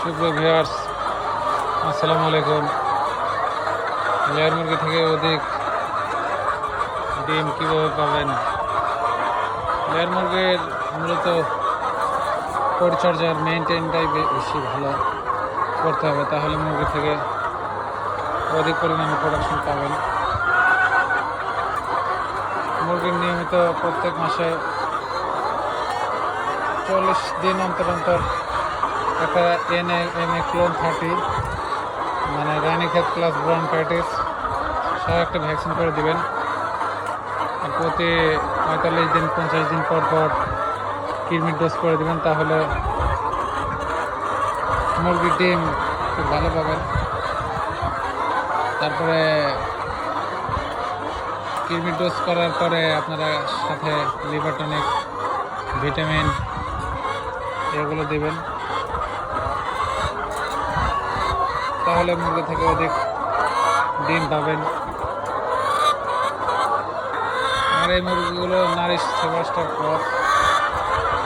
শুভ viewers, আসসালামু আলাইকুম। Layer মুরগি থেকে অধিক ডিম কীভাবে পাবেন? লেয়ার মুরগির মূলত পরিচর্যার মেনটেনটাই বেশি ভালো করতে হবে। তাহলে মুরগি থেকে অধিক পরিমাণে প্রোডাকশন পাবেন। মুরগির নিয়মিত প্রত্যেক মাসে চল্লিশ দিন অন্তর অন্তর একটা N M A clone thirty মানে রানীক্ষেত প্লাস ব্রনকাইটিস সহ একটা ভ্যাকসিন করে দিবেন। প্রতি পঁয়তাল্লিশ দিন, পঞ্চাশ দিন পর পর কিডনির ডোজ করে দেবেন, তাহলে মুরগির ডিম খুব ভালো পাবেন। তারপরে কিডনির ডোজ করার পরে আপনারা সাথে লিভার টনিক ভিটামিন এগুলো দিবেন। তাহলে মুরগি থেকে অধিক ডিম পাবেন। আর এই মুরগিগুলো নারিশ সেবাস্টার পর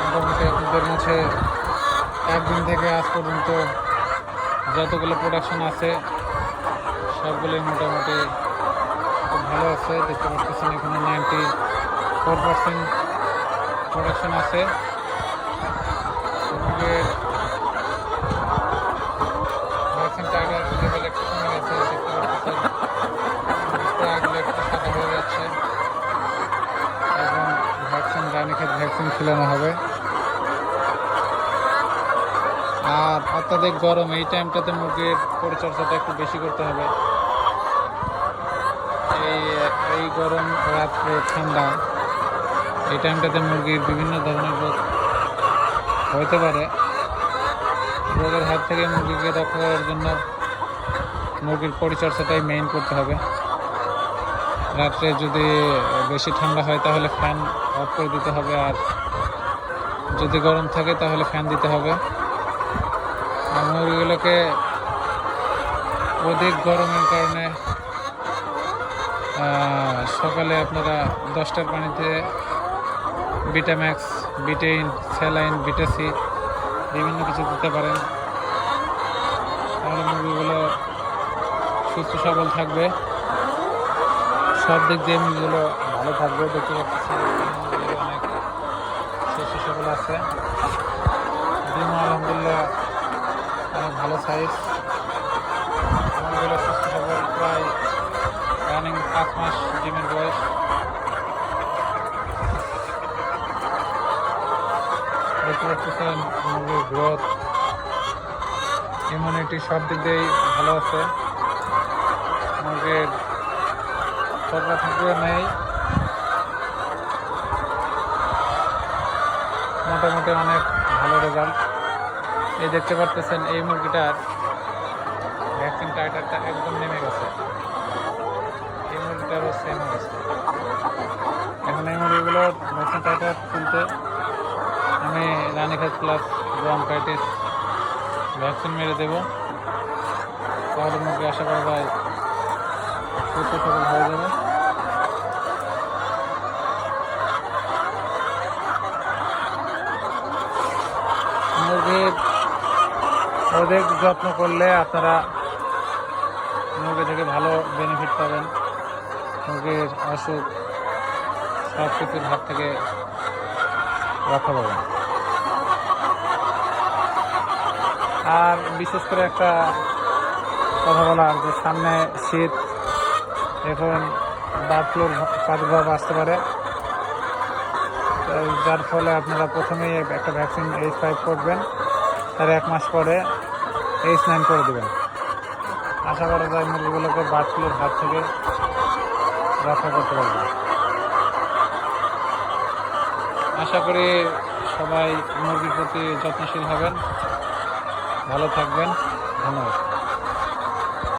মোটামুটি আপনাদের মাঝে একদিন থেকে আজ পর্যন্ত যতগুলো প্রোডাকশন আছে, সবগুলোই মোটামুটি খুব ভালো আছে। দেখতে পাচ্ছেন এখানে নাইনটি ফোর পার্সেন্ট প্রোডাকশন আছে মুরগির ভ্যাকসিন টাইগার লেভেল একটু কমে গেছে দেখতে পাচ্ছেন আগলে একটু সাদা হয়ে যাচ্ছে এবং ভ্যাকসিন রানীক্ষেত ভ্যাকসিন খিলানো হবে। আর অত্যাধিক গরম, এই টাইমটাতে মুরগির পরিচর্যাটা একটু বেশি করতে হবে। এই এই গরম রাত্রে ঠান্ডা, এই টাইমটাতে মুরগির বিভিন্ন ধরনের রোগ হতে পারে। রোগের হাত থেকে মুরগিকে রক্ষা করার জন্য মুরগির পরিচর্যাটাই মেইন করতে হবে। রাত্রে যদি বেশি ঠান্ডা হয় তাহলে ফ্যান অফ করে দিতে হবে আর যদি গরম থাকে তাহলে ফ্যান দিতে হবে। মুরগিগুলোকে অধিক গরমের কারণে সকালে আপনারা দশটার পানিতে ভিটাম্যাক্স বিটেইন স্যালাইন বিটাসি বিভিন্ন কিছু দিতে পারেন। তাহলে মুরগিগুলো সুস্থ সবল থাকবে। সব দিক দিয়ে মুরগিগুলো ভালো থাকবে, দেখতে পাচ্ছি। অনেক সুস্থ সবল আছে। ডিম আলহামদুলিল্লাহ অনেক ভালো সাইজ প্রায় পাঁচ মাস বয়স। ইমিউনিটি সব দিক দিয়েই ভালো আছে। মুরগির সরকার থাকবে নেই। মোটামুটি অনেক ভালো রেজাল্ট এই দেখতে পারতেছেন, এই মুরগিটার ভ্যাকসিন টাইটারটা একদম নেমে গেছে। এই মুরগিটারও সেম অবস্থা। এখন এই মুরগিগুলোর ভ্যাকসিন টাইটার তুলতে আমি রানীক্ষেত প্লাস ব্রঙ্কাইটিস ভ্যাকসিন মেরে দেবো। তাহলে মুরগি আশা করা যায় মুরগির অধিক যত্ন করলে আপনারা মুরগি থেকে ভালো বেনিফিট পাবেন। মুরগির অসুখ সব কিছুর হাত থেকে রক্ষা পাবেন। আর বিশেষ করে একটা কথা বলার যে সামনে শীত এখন বার্ড ফ্লুর প্রাদুর্ভাব আসতে পারে। যার ফলে আপনারা প্রথমেই একটা ভ্যাকসিন এইচ ফাইভ করবেন। তার এক মাস পরে এইচ নাইন করে দেবেন। আশা করা যায় মুরগিগুলোকে বার্ড ফ্লুর হাত থেকে রক্ষা করতে পারবে। আশা করি সবাই মুরগির প্রতি যত্নশীল হবেন। ভালো থাকবেন। ধন্যবাদ।